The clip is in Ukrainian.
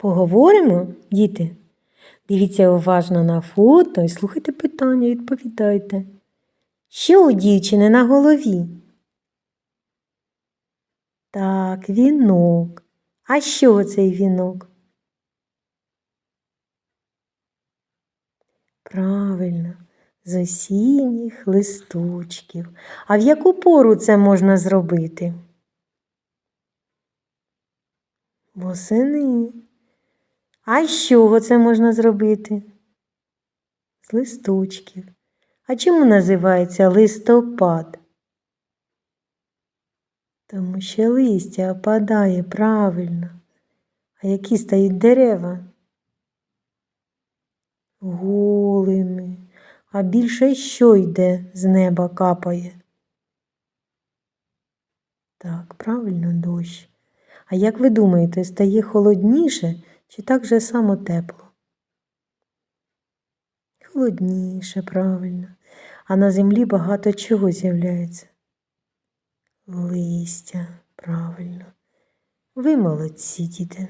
Поговоримо, діти? Дивіться уважно на фото і слухайте питання, відповідайте. Що у дівчини на голові? Так, вінок. А що цей вінок? Правильно, з осінніх листочків. А в яку пору це можна зробити? Восени. А з чого це можна зробити? З листочків. А чому називається листопад? Тому що листя опадає правильно. А які стають дерева? Голими. А більше що йде з неба капає? Так, правильно, дощ. А як ви думаєте, стає холодніше чи так же само тепло? Холодніше, правильно. А на землі багато чого з'являється. Листя, правильно. Ви молодці, діти.